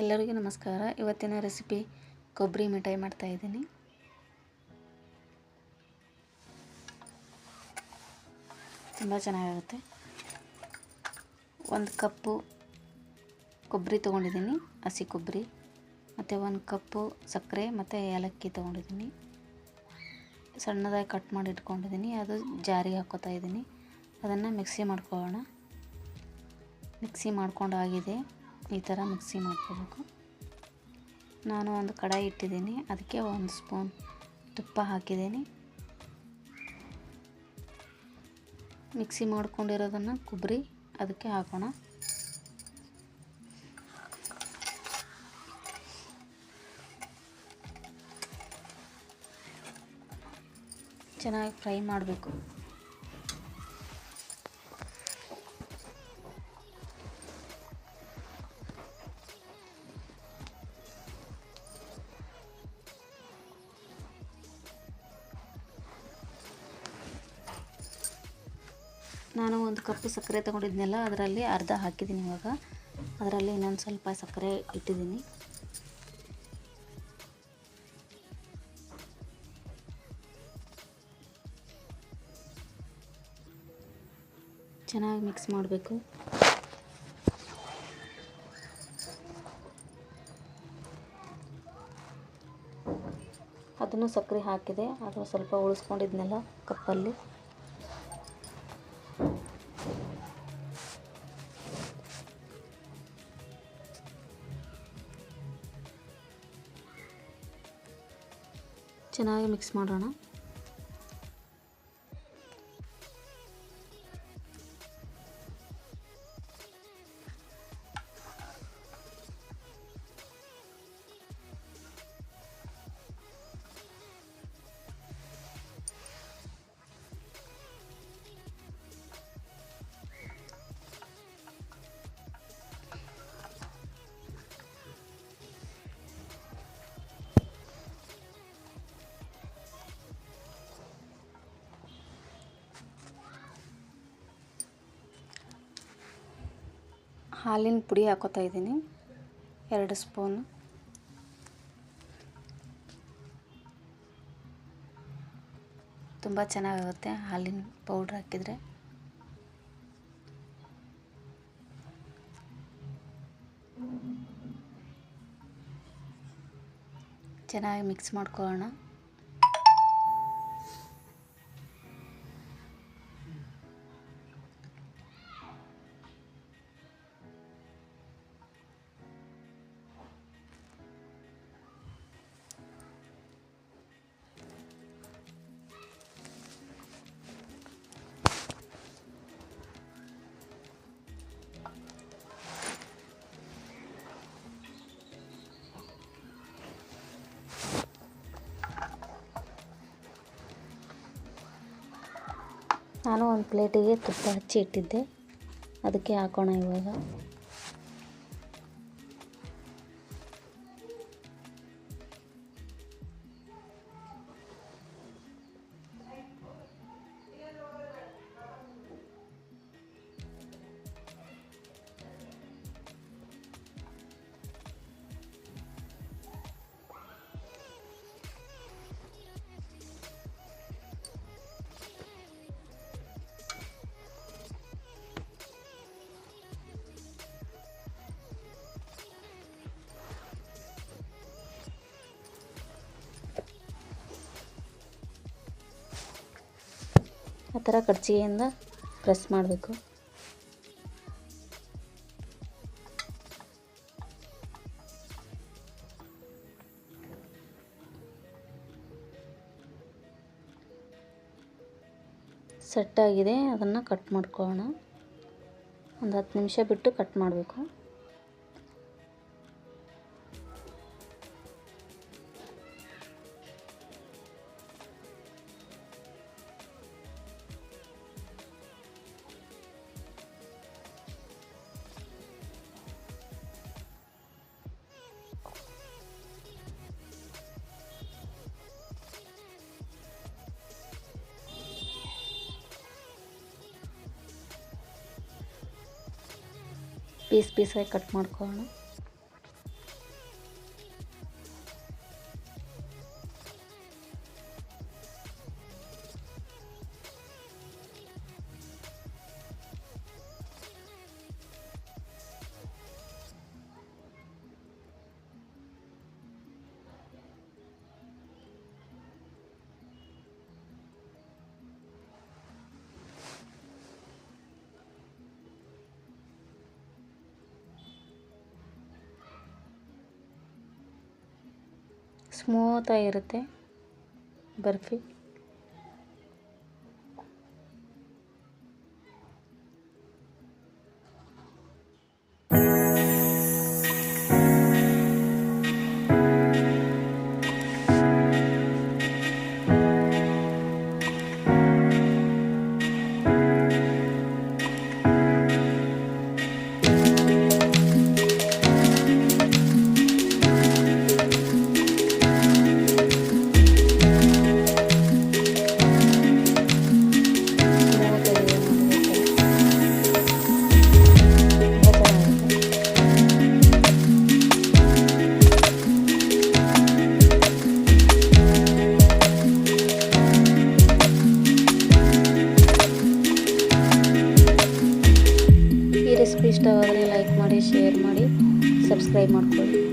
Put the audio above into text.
ಎಲ್ಲರಿಗೂ ನಮಸ್ಕಾರ. ಇವತ್ತಿನ ರೆಸಿಪಿ ಕೊಬ್ಬರಿ ಮಿಠಾಯಿ ಮಾಡ್ತಾಯಿದ್ದೀನಿ ತುಂಬ ಚೆನ್ನಾಗಿರುತ್ತೆ ಒಂದು ಕಪ್ಪು ಕೊಬ್ಬರಿ ತೊಗೊಂಡಿದ್ದೀನಿ, ಹಸಿ ಕೊಬ್ಬರಿ, ಮತ್ತು ಒಂದು ಕಪ್ಪು ಸಕ್ಕರೆ, ಮತ್ತು ಏಲಕ್ಕಿ ತೊಗೊಂಡಿದ್ದೀನಿ. ಸಣ್ಣದಾಗಿ ಕಟ್ ಮಾಡಿ ಇಟ್ಕೊಂಡಿದ್ದೀನಿ, ಅದು ಜಾರಿಗೆ ಹಾಕೋತಾಯಿದ್ದೀನಿ ಇದ್ದೀನಿ. ಅದನ್ನು ಮಿಕ್ಸಿ ಮಾಡ್ಕೊಳ್ಳೋಣ. ಮಿಕ್ಸಿ ಮಾಡ್ಕೊಂಡಾಗಿದೆ ಈ ಥರ ಮಿಕ್ಸಿ ಮಾಡ್ಕೋಬೇಕು. ನಾನು ಒಂದು ಕಡಾಯಿ ಇಟ್ಟಿದ್ದೀನಿ. ಅದಕ್ಕೆ ಒಂದು ಸ್ಪೂನ್ ತುಪ್ಪ ಹಾಕಿದ್ದೀನಿ. ಮಿಕ್ಸಿ ಮಾಡ್ಕೊಂಡಿರೋದನ್ನು ಕೊಬ್ಬರಿ ಅದಕ್ಕೆ ಹಾಕೋಣ. ಚೆನ್ನಾಗಿ ಫ್ರೈ ಮಾಡಬೇಕು. ನಾನು ಒಂದು ಕಪ್ಪು ಸಕ್ಕರೆ ತೊಗೊಂಡಿದ್ನಲ್ಲ, ಅದರಲ್ಲಿ ಅರ್ಧ ಹಾಕಿದ್ದೀನಿ ಇವಾಗ. ಅದರಲ್ಲಿ ಇನ್ನೊಂದು ಸ್ವಲ್ಪ ಸಕ್ಕರೆ ಇಟ್ಟಿದ್ದೀನಿ. ಚೆನ್ನಾಗಿ ಮಿಕ್ಸ್ ಮಾಡಬೇಕು. ಅದನ್ನು ಸಕ್ಕರೆ ಹಾಕಿದೆ. ಅದು ಸ್ವಲ್ಪ ಉಳಿಸ್ಕೊಂಡಿದ್ನೆಲ್ಲ ಕಪ್ಪಲ್ಲಿ. ಚೆನ್ನಾಗಿ ಮಿಕ್ಸ್ ಮಾಡೋಣ ಹಾಲಿನ ಪುಡಿ ಹಾಕೋತಾ ಇದ್ದೀನಿ. ಎರಡು ಸ್ಪೂನು. ತುಂಬ ಚೆನ್ನಾಗಿರುತ್ತೆ ಹಾಲಿನ ಪೌಡ್ರ್ ಹಾಕಿದರೆ. ಚೆನ್ನಾಗಿ ಮಿಕ್ಸ್ ಮಾಡ್ಕೊಳ್ಳೋಣ. ನಾನು ಒಂದು ಪ್ಲೇಟಿಗೆ ತುಪ್ಪ ಹಚ್ಚಿ ಇಟ್ಟಿದ್ದೆ. ಅದಕ್ಕೆ ಹಾಕೋಣ ಇವಾಗ. ಆ ಥರ ಕಡ್ಚಿಗೆಯಿಂದ ಪ್ರೆಸ್ ಮಾಡಬೇಕು. ಸೆಟ್ಟಾಗಿದೆ ಅದನ್ನು ಕಟ್ ಮಾಡ್ಕೊಳ್ಳೋಣ. ಒಂದು ಹತ್ತು ನಿಮಿಷ ಬಿಟ್ಟು ಕಟ್ ಮಾಡಬೇಕು. ಪೀಸ್ ಪೀಸಾಗಿ ಕಟ್ ಮಾಡ್ಕೊಳ್ಳೋಣ. ಸ್ಮೂತಾಗಿರುತ್ತೆ. ಬರ್ಫಿ. ಈ ರೆಸಿಪಿ